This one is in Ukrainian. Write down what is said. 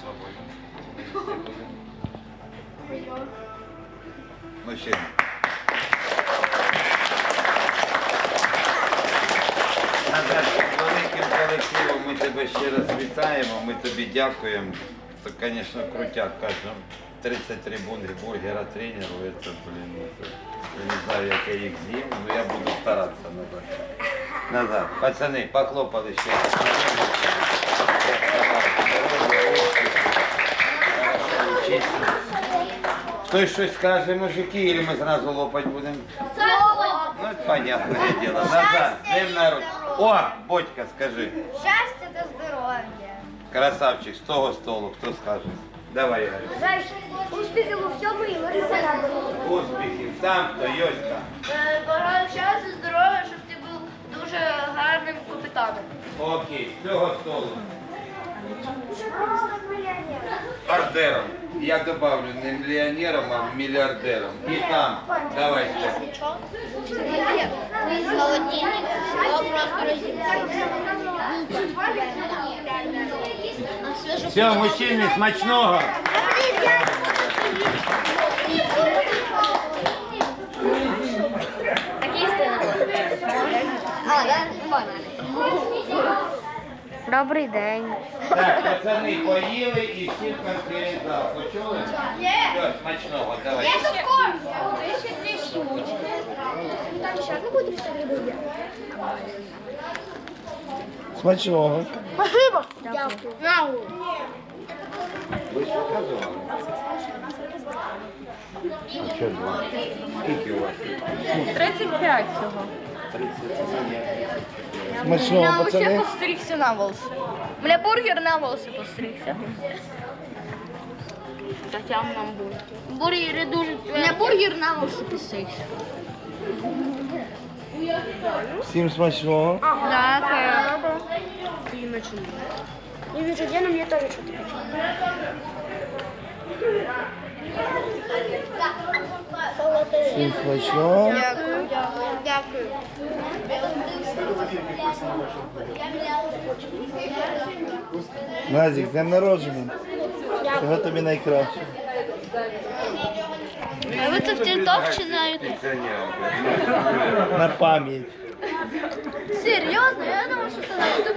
свободен. Мужчина. Назар, великим колективом ми тебе ще раз вітаємо, ми тобі дякуємо. Це, звісно, крутяк, кажемо. 30 трибун бургера тренеру, це, блін, ну, це, я не знаю, як я їх з'їм, але я буду старатися назад. Назад. Пацани, похлопали ще. Хтось щось скаже, мужики, или ми зразу лопать будемо? Ну, понятное дело. Назад, днем народ. О, Бодька, скажи. Щастя та здоров'я. Красавчик, з того столу, хто скаже? Давай, Ігор. Бажаю успіхів у всьому і миру Успіхів. Там хто, йось там. Бажаю щастя, здоров'я, щоб ти був дуже гарним капітаном. Окей, з цього столу. Мільярдером. Я добавлю не мільйонером, а мільярдером. І там. Давай ще. Холодильник, його просто розібрали. Все, мужчини, смачного. Добрий день. Так, пацани, поїли і всі в конференц-зал. Почули? Все, смачного, давай. Смачного. Дякую. Ви ж показували? А що два? Скільки у вас? 35 всього. 30. Смачного, ще пацани. постригся на волоси. У мене бургер на волоси постригся. Затям нам бургер. Бургери дуже У мене бургер на волоси постригся. Всім смачного. Дякую. И вижу, Гена мне тоже что-то Всім смачного. Дякую. Дякую. Назік, з днем народження. Чого тобі найкраще. А ви це в TikTok чи на На пам'ять. Серйозно? Я думав, що це на YouTube.